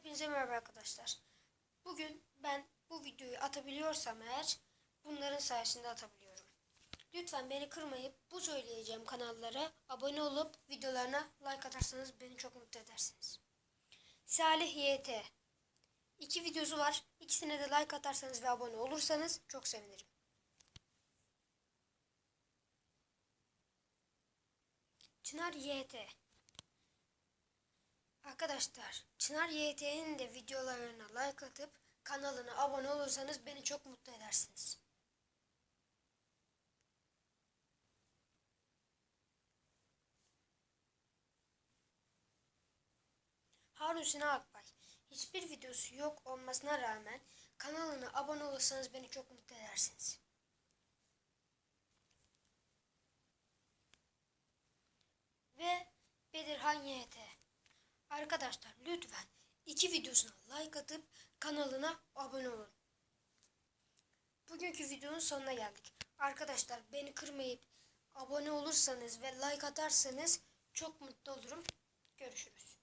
Hepinize merhaba arkadaşlar. Bugün ben bu videoyu atabiliyorsam eğer bunların sayesinde atabiliyorum. Lütfen beni kırmayıp bu söyleyeceğim kanallara abone olup videolarına like atarsanız beni çok mutlu edersiniz. Salih YT İki videosu var. İkisine de like atarsanız ve abone olursanız çok sevinirim. Çınar YT Arkadaşlar Çınar YT'nin de videolarına like atıp kanalına abone olursanız beni çok mutlu edersiniz. Harun Sinan Akbay Hiçbir videosu yok olmasına rağmen kanalına abone olursanız beni çok mutlu edersiniz. Ve Bedirhan YT Arkadaşlar lütfen iki videosuna like atıp kanalına abone olun. Bugünkü videonun sonuna geldik. Arkadaşlar beni kırmayıp abone olursanız ve like atarsanız çok mutlu olurum. Görüşürüz.